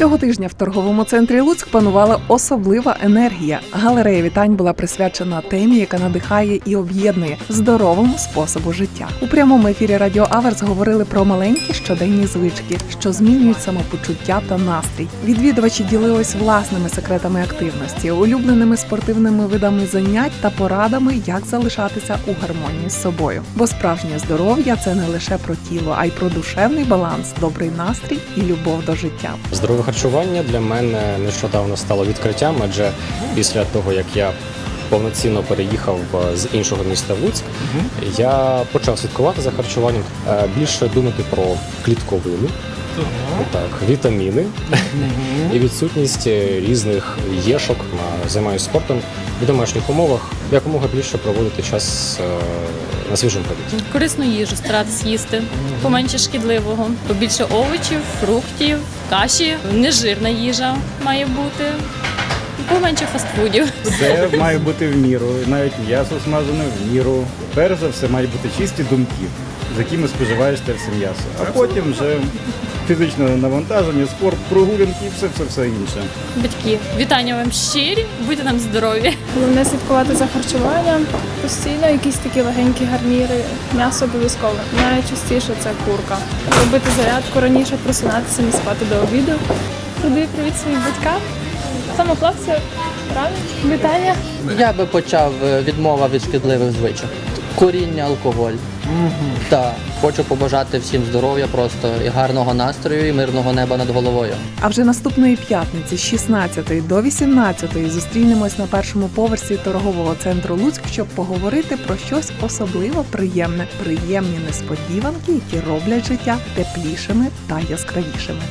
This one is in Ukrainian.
Цього тижня в торговому центрі Луцьк панувала особлива енергія. Галерея вітань була присвячена темі, яка надихає і об'єднує здоровому способу життя. У прямому ефірі Радіо Аверс говорили про маленькі щоденні звички, що змінюють самопочуття та настрій. Відвідувачі ділились власними секретами активності, улюбленими спортивними видами занять та порадами, як залишатися у гармонії з собою. Бо справжнє здоров'я це не лише про тіло, а й про душевний баланс, добрий настрій і любов до життя. Здорове харчування для мене нещодавно стало відкриттям, адже після того як я повноцінно переїхав е, з іншого міста Луцьк, я почав слідкувати за харчуванням, е, більше думати про клітковину, так, вітаміни і відсутність е, різних єшок. Займаюся спортом в домашніх умовах, якомога більше проводити час е, на свіжому повітрі. Корисну їжу старатися їсти, поменше шкідливого, побільше овочів, фруктів, каші, нежирна їжа має бути, поменше фастфудів. Все має бути в міру, навіть м'ясо смажене в міру. Перш за все мають бути чисті думки, з якими споживаєш те все м'ясо. А потім вже фізичне навантаження, спорт, прогулянки і все, все, все інше. Батьки, вітання вам щирі, будьте нам здорові. Головне слідкувати за харчуванням, постійно якісь такі легенькі гарніри, м'ясо обов'язково. Найчастіше це курка. Робити зарядку раніше, просинатися, не спати до обіду. Передаю привіт своїм батькам. Самоплавці, правильно? Вітання. Я би почав е, відмова від шкідливих звичок. Куріння, алкоголь. Так, хочу побажати всім здоров'я, просто і гарного настрою, і мирного неба над головою. А вже наступної п'ятниці з 16 до 18 зустрінемось на першому поверсі торгового центру Луцьк, щоб поговорити про щось особливо приємне, приємні несподіванки, які роблять життя теплішими та яскравішими.